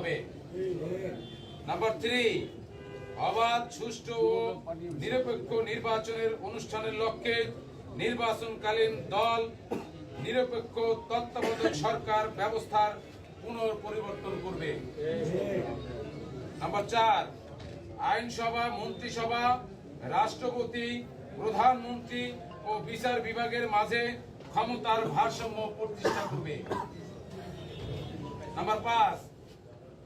হবে। Number three অবাধ, সুষ্ঠু ও নিরপেক্ষ নির্বাচনের অনুষ্ঠানের লক্ষ্যে নির্বাচনকালীন দল, নিরপেক্ষ তত্ত্বাবধায়ক সরকার ব্যবস্থার পুনঃপরিবর্তন করবে। নাম্বার চার, আইনসভা, মন্ত্রিসভা, রাষ্ট্রপতি, প্রধানমন্ত্রী ও বিচার বিভাগের মাঝে ক্ষমতার ভারসাম্য প্রতিষ্ঠা করবে। নাম্বার পাঁচ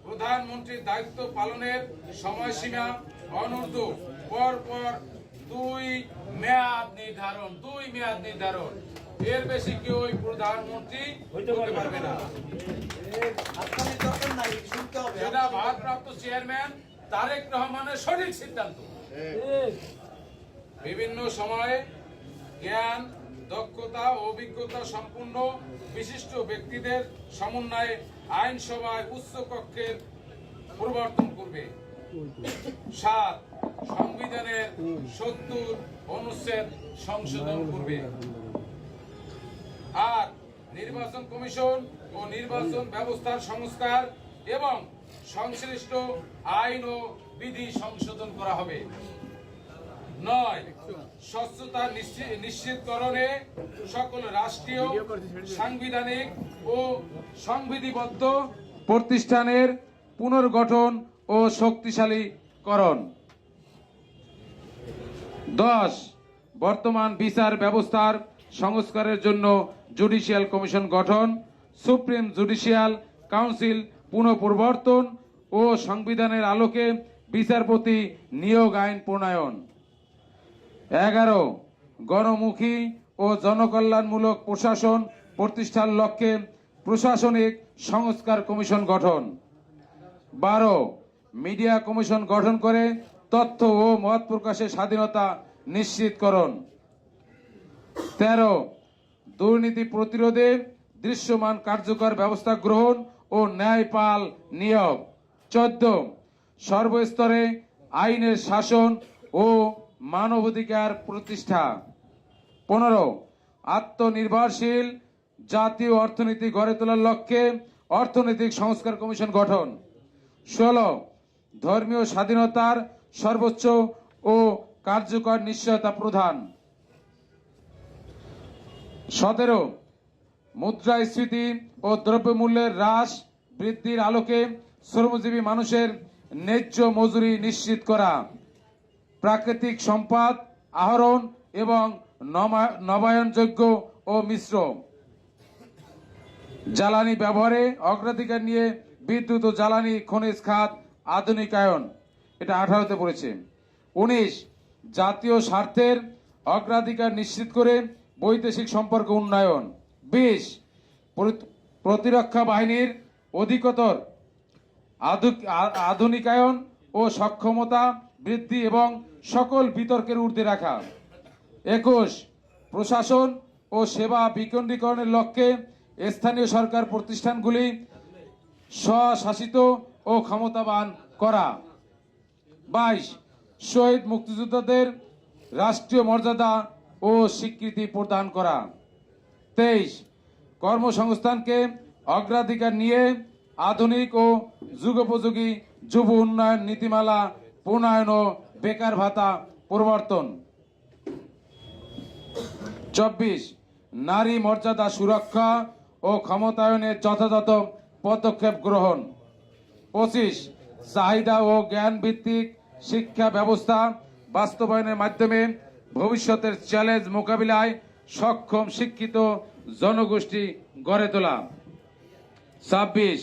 প্রধানমন্ত্রীর দায়িত্ব পালনের সময়সীমা অনূর্ধ্ব। পর পর দুই মেয়াদ নির্ধারণ দুই মেয়াদ নির্ধারণ। এর বেশি কেউ ওই প্রধানমন্ত্রী হতে পারবে না। সেটা ভারপ্রাপ্ত চেয়ারম্যান তারেক রহমানের সঠিক সিদ্ধান্ত। বিভিন্ন সময়ে জ্ঞান দক্ষতা অভিজ্ঞতা সম্পূর্ণ বিশিষ্ট ব্যক্তিদের সমন্বয়ে আইনসভায় উচ্চ কক্ষের পরিবর্তন করবে। সাত সংবিধানের সত্তর অনুচ্ছেদ সংশোধন করবে। আর নির্বাচন কমিশন ও নির্বাচন ব্যবস্থার সংস্কার এবং সংশ্লিষ্ট আইন ও বিধি সংশোধন করা হবে। নয়, স্বচ্ছতা নিশ্চি- নিশ্চিতকরণে সকল রাষ্ট্রীয়, সাংবিধানিক ও সংবিধিবদ্ধ প্রতিষ্ঠানের পুনর্গঠন ও শক্তিশালীকরণ। দশ, বর্তমান বিচার ব্যবস্থার সংস্কারের জন্য জুডিশিয়াল কমিশন গঠন, সুপ্রিম জুডিশিয়াল কাউন্সিল পুনঃপ্রবর্তন ও সংবিধানের আলোকে বিচারপতি নিয়োগ আইন প্রণয়ন। এগারো, গণমুখী ও জনকল্যাণমূলক প্রশাসন প্রতিষ্ঠার লক্ষ্যে প্রশাসনিক সংস্কার কমিশন গঠন। বারো, মিডিয়া কমিশন গঠন করে তথ্য ও মত প্রকাশের স্বাধীনতা নিশ্চিতকরণ। তেরো, দুর্নীতি প্রতিরোধে দৃশ্যমান কার্যকর ব্যবস্থা গ্রহণ ও ন্যায়পাল নিয়োগ। চোদ্দ, সর্বস্তরে আইনের শাসন ও মানবাধিকার প্রতিষ্ঠা। পনেরো, আত্মনির্ভরশীল জাতীয় অর্থনীতি গড়ে তোলার লক্ষ্যে অর্থনৈতিক সংস্কার কমিশন গঠন। ষোলো, ধর্মীয় স্বাধীনতার সর্বোচ্চ ও কার্যকর নিশ্চয়তা প্রধান। সতেরো, মুদ্রাস্ফীতি ও দ্রব্যমূল্যের হ্রাস বৃদ্ধির আলোকে শ্রমজীবী মানুষের ন্যায্য মজুরি নিশ্চিত করা। প্রাকৃতিক সম্পদ, আহরণ এবং নবায়নযোগ্য ও মিশ্র। জ্বালানি ব্যবহারে অগ্রাধিকার নিয়ে বিদ্যুৎ ও জ্বালানি খনিজ খাত আধুনিকায়ন, এটা আঠারোতে পড়েছে। উনিশ, জাতীয় স্বার্থের অগ্রাধিকার নিশ্চিত করে বৈদেশিক সম্পর্ক উন্নয়ন। বিশ, প্রতি- প্রতিরক্ষা বাহিনীর অধিকতর আধুনিকায়ন ও সক্ষমতা বৃদ্ধি এবং সকল বিতর্কের ঊর্ধ্বে রাখা। একুশ, প্রশাসন ও সেবা বিকেন্দ্রীকরণের লক্ষ্যে স্থানীয় সরকার প্রতিষ্ঠানগুলি স্বশাসিত ও ক্ষমতাবান করা। বাইশ, শহীদ মুক্তিযোদ্ধাদের রাষ্ট্রীয় মর্যাদা ও স্বীকৃতি প্রদান করা। তেইশ, কর্মসংস্থানকে অগ্রাধিকার নিয়ে আধুনিক ও যুগোপযোগী যুব উন্নয়ন নীতিমালা প্রণয়ন ও বেকার ভাতা প্রবর্তন। চব্বিশ, নারী মর্যাদা সুরক্ষা ও ক্ষমতায়নের যথাযথ পদক্ষেপ গ্রহণ। পঁচিশ, চাহিদা ও জ্ঞান ভিত্তিক শিক্ষা ব্যবস্থা বাস্তবায়নের মাধ্যমে ভবিষ্যতের চ্যালেঞ্জ মোকাবিলায় সক্ষম শিক্ষিত জনগোষ্ঠী গড়ে তোলা। ছাব্বিশ,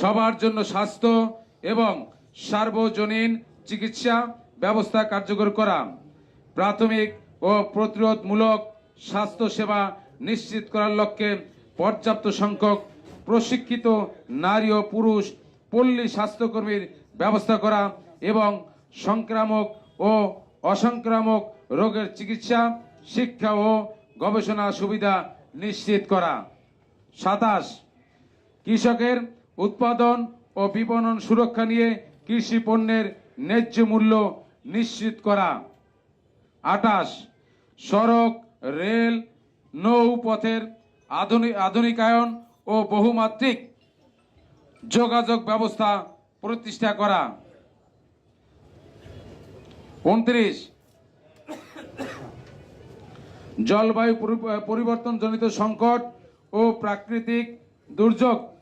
সবার জন্য স্বাস্থ্য এবং সার্বজনীন চিকিৎসা ব্যবস্থা কার্যকর করা, প্রাথমিক ও প্রতিরোধমূলক স্বাস্থ্য সেবা নিশ্চিত করার লক্ষ্যে পর্যাপ্ত সংখ্যক প্রশিক্ষিত নারী ও পুরুষ, পল্লী স্বাস্থ্যকর্মীর ব্যবস্থা করা এবং সংক্রামক ও অসংক্রামক রোগের চিকিৎসা, শিক্ষা ও গবেষণা সুবিধা নিশ্চিত করা। সাতাশ, কৃষকের উৎপাদন ও বিপণন সুরক্ষা নিয়ে কৃষি পণ্যের ন্যায্য মূল্য নিশ্চিত করা। আটাশ সড়ক, রেল, নৌপথের আধুনিক আধুনিকায়ন ও বহুমাত্রিক যোগাযোগ ব্যবস্থা প্রতিষ্ঠা করা। উনত্রিশ, জলবায়ু পরি- পরিবর্তনজনিত সংকট ও প্রাকৃতিক দুর্যোগ